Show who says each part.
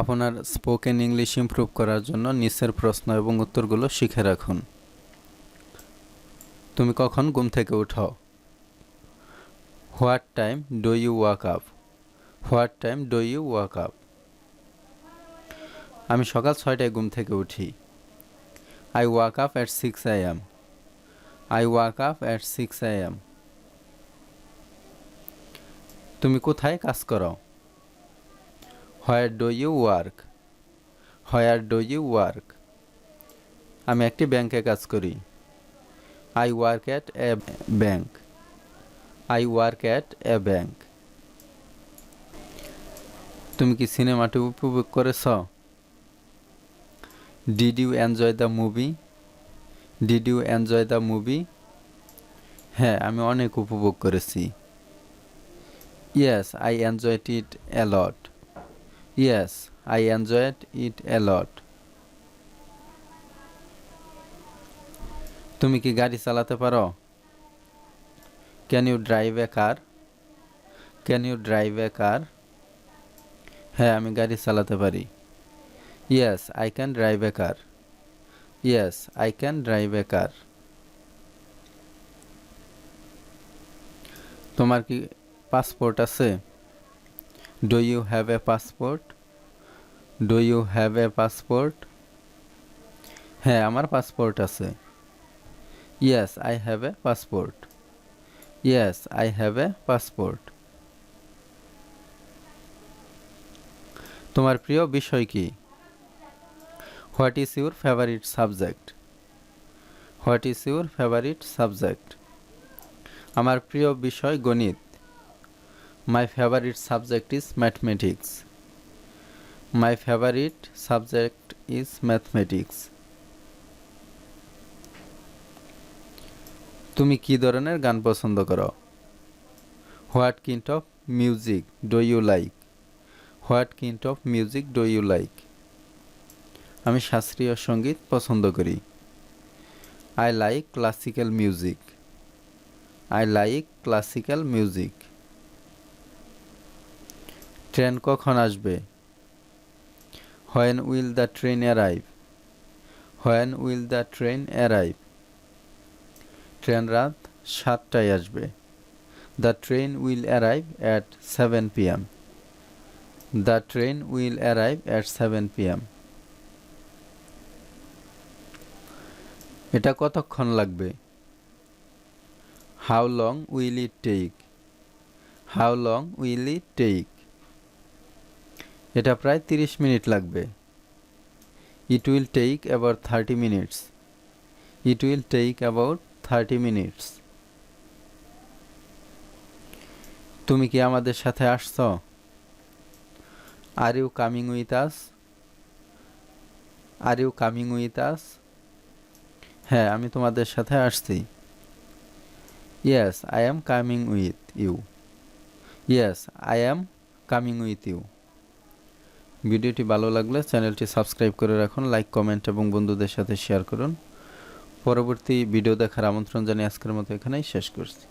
Speaker 1: আপনার spoken English improve করার জন্য নিচের প্রশ্ন এবং উত্তরগুলো শিখে রাখুন। তুমি কখন ঘুম থেকে উঠাও? What time do you wake up what time do you wake up আমি সকাল ছয়টায় ঘুম থেকে উঠি। I wake up at six a m I wake up at six a m তুমি কোথায় কাজ করো? Where do you work where do you work আমি একটি ব্যাংকে কাজ করি। I work at a bank I work at a bank তুমি কি সিনেমাটি উপভোগ করেছ? Did you enjoy the movie did you enjoy the movie হ্যাঁ আমি অনেক উপভোগ করেছি। Yes I enjoyed it a lot yes I enjoyed it a lot তুমি কি গাড়ি চালাতে পারো? Can you drive a car can you drive a car হ্যাঁ আমি গাড়ি চালাতে পারি। Yes I can drive a car yes I can drive a car তোমার কি পাসপোর্ট আছে? Do you have a passport do you have a passport হ্যাঁ আমার পাসপোর্ট আছে। Yes I have a passport yes I have a passport তোমার প্রিয় বিষয় কি? What is your favourite subject what is your favourite subject আমার প্রিয় বিষয় গণিত। My favourite subject is mathematics my favourite subject is mathematics তুমি কি ধরনের গান পছন্দ করো? What kind of music do you like what kind of music do you like আমি শাস্ত্রীয় সংগীত পছন্দ করি। I like classical music I like classical music train কখন আসবে? When will the train arrive when will the train arrive train রাত সাতটায় আসবে। The train will arrive at seven p m the train will arrive at seven p m এটা কতক্ষণ লাগবে? How long will it take how long will it take এটা প্রায় তিরিশ minute লাগবে। It will take about thirty minutes it will take about thirty minutes তুমি কি আমাদের সাথে আসছ? Are you coming with us are you coming with us হ্যাঁ আমি তোমাদের সাথে আসছি। Yes I am coming with you yes I am coming with you ভিডিওটি ভালো লাগলে চ্যানেলটি সাবস্ক্রাইব করে রাখুন, লাইক, কমেন্ট এবং বন্ধুদের সাথে শেয়ার করুন। পরবর্তী ভিডিও দেখার আমন্ত্রণ জানিয়ে আজকের মতো এখানেই শেষ করছি।